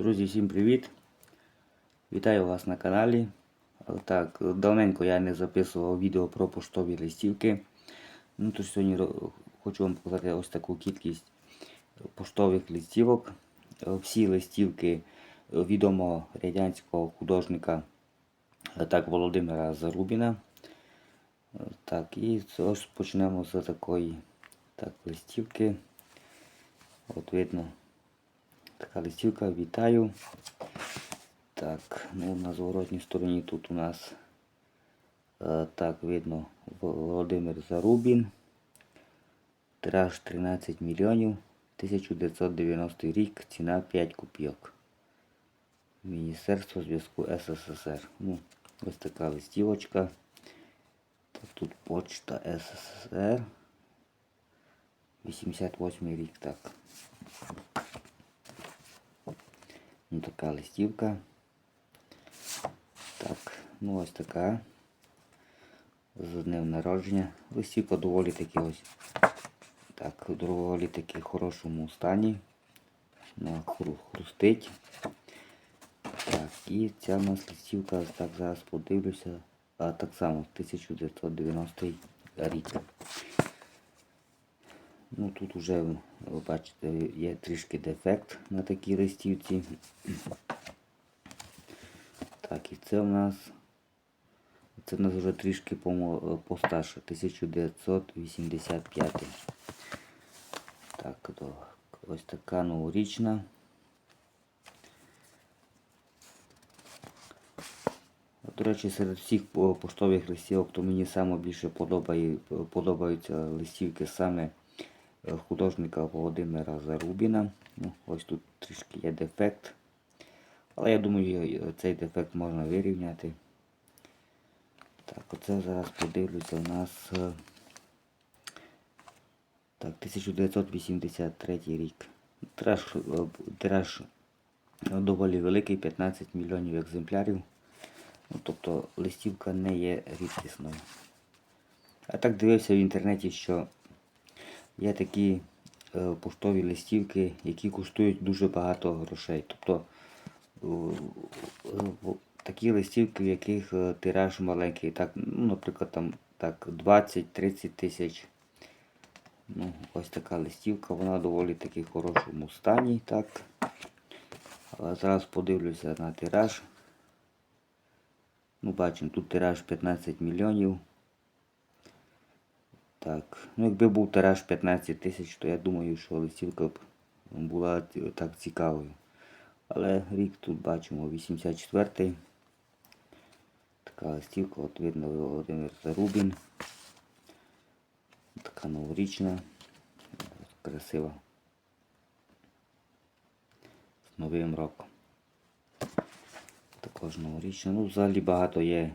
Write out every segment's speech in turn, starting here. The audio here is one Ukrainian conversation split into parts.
Друзі, всім привіт! Вітаю вас на каналі. Так, давненько я не записував відео про поштові листівки. Ну, тож сьогодні хочу вам показати ось таку кількість поштових листівок. Е, Всі листівки е, відомого радянського художника е, так, Володимира Зарубіна. Е, Так, і ось почнемо з такої так, листівки. От видно така листівка, вітаю. Так, ну на зворотній стороні тут у нас е, так видно Володимир Зарубін. Тираж 13 мільйонів. 1990 рік, ціна 5 копійок. Міністерство зв'язку СССР. Ну, ось така листівочка. Так, тут почта СССР. 88 рік, так. Ну, така листівка. Так, ну ось така. З днем народження. Листівка доволі таки ось. Так, доволі таки в хорошому стані. На хру- хрустить. Так, і ця у нас листівка, так зараз подивлюся. А так само 1990 рік. Ну тут вже ви бачите є трішки дефект на такій листівці. Так, і це в нас. Це в нас вже трішки постарше, 1985. Так, ось така новорічна. До речі, серед всіх поштових листівок, то мені саме більше подобаються листівки саме художника Володимира Зарубіна. Ну, ось тут трішки є дефект. Але я думаю, е, цей дефект можна вирівняти. Так, оце зараз подивлюся у нас. е, Так, 1983 рік. Тираж, е, тираж доволі великий, 15 мільйонів екземплярів. Ну, тобто листівка не є рідкісною. А так дивився в інтернеті, що є такі е, поштові листівки, які коштують дуже багато грошей. Тобто е, е, такі листівки, в яких тираж маленький, так, ну, наприклад, там так 20-30 тисяч. Ну, ось така листівка, вона доволі таки в хорошому стані. так. Але зараз подивлюся на тираж. Ну, бачимо, тут тираж 15 мільйонів. Так, ну якби був тираж 15 тисяч, то я думаю, що листівка б була так цікавою. Але рік тут бачимо 84-й. Така листівка, от видно Володимир Зарубін. Така новорічна, красива. З Новим роком. Також новорічна. Ну, взагалі багато є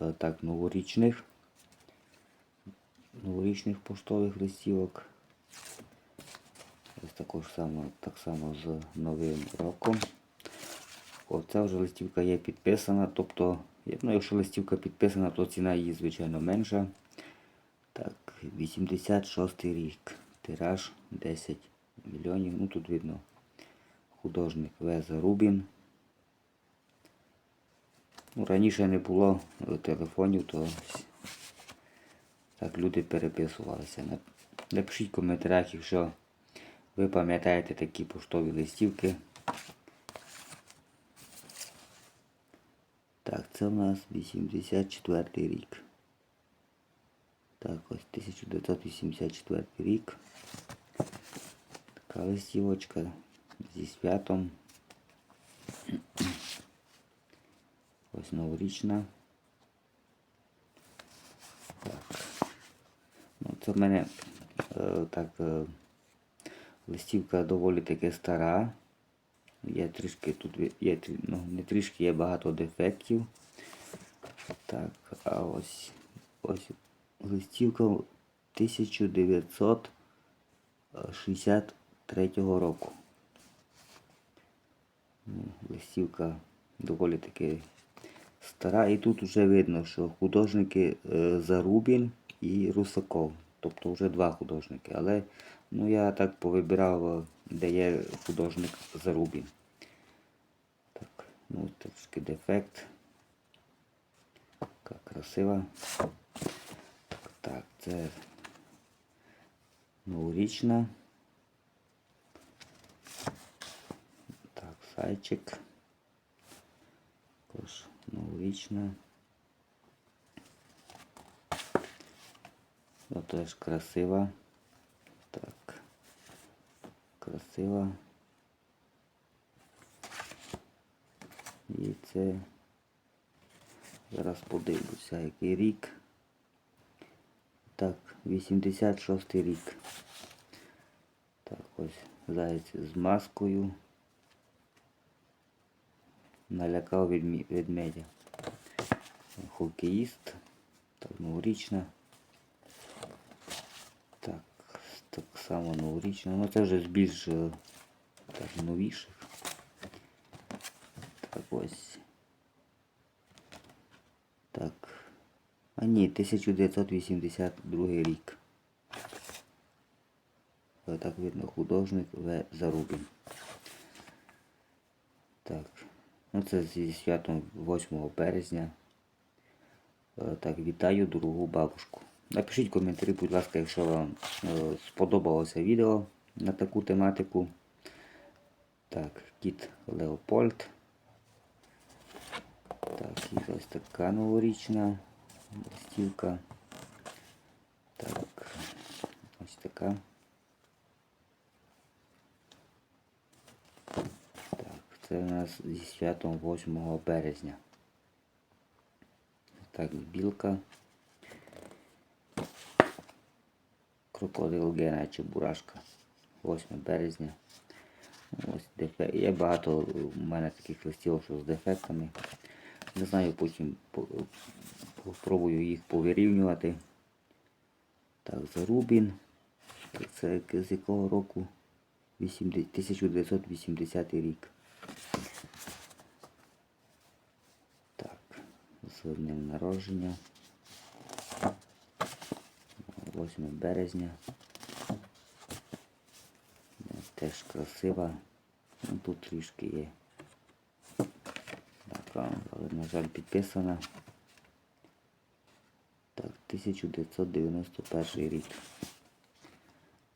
е, так новорічних. Новорічних поштових листівок. Ось також само, так само з Новим роком. Оця вже листівка є підписана, тобто, ну, якщо листівка підписана, то ціна її, звичайно, менша. Так, 86 рік. Тираж 10 мільйонів. Ну тут видно художник В. Зарубін. Ну, раніше не було телефонів, то так люди переписувалися. Напишіть в коментарях, якщо ви пам'ятаєте такі поштові листівки. Так, це у нас 84 рік. Так, ось 1984 рік. Така листівочка зі святом. Ось новорічна. Так. Ну, це в мене е, так е, листівка доволі таки стара. Є трішки тут є, ну, не трішки, є багато дефектів. Так, а ось ось листівка 1963 року. Ну, Листівка доволі таки стара. І тут вже видно, що художники е, Зарубін і Русаков. Тобто вже два художники. Але ну, я так повибирав, де є художник Зарубін. Ну, трошки дефект. Така красива. Так, це новорічна. Так, сайчик. Також новорічна. О, теж красива. Так. Красива. І це зараз подивлюся, який рік. Так, 86 рік. Так, ось заяць з маскою. Налякав ведмедя. Хокеїст. Так, новорічна. Так, так само новорічна. Ну це вже з більш е, так, новіших. Так ось. Так. А ні, 1982 рік. Так видно художник В. Зарубін. Так. Ну це зі святом 8 березня. Е, Так, вітаю дорогу бабушку. Напишіть коментарі, будь ласка, якщо вам е, сподобалося відео на таку тематику. Так, кіт Леопольд. Так, і ось така новорічна листівка. Так, ось така. Так, це у нас зі святом 8 березня. Так, білка. Крокодил Гена чи Бурашка. 8 березня. Ось дефект. Є багато у мене таких листів, що з дефектами. Не знаю, потім спробую їх повирівнювати. Так, Зарубін. Це з якого року? 1980 рік. Так, з днем народження. 8 березня. Е, Теж красива. Ну, тут трішки є. Так, але, на жаль, підписана. Так, 1991 рік.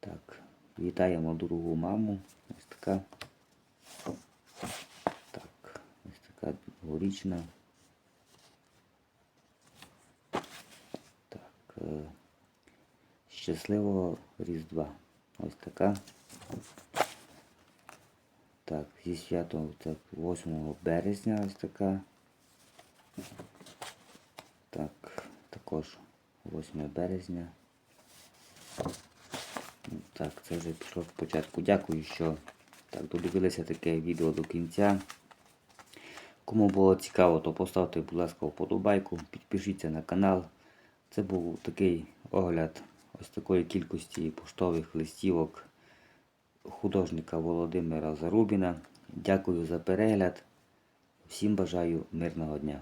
Так, вітаємо другу маму. Ось така. Так, ось така горічна. Так, е, щасливого Різдва. Ось така. Так, зі святом так, 8 березня ось така. Так, також 8 березня. Так, це вже пішло спочатку. Дякую, що так, додивилися таке відео до кінця. Кому було цікаво, то поставте, будь ласка, вподобайку, підпишіться на канал. Це був такий огляд ось такої кількості поштових листівок художника Володимира Зарубіна. Дякую за перегляд. Всім бажаю мирного дня.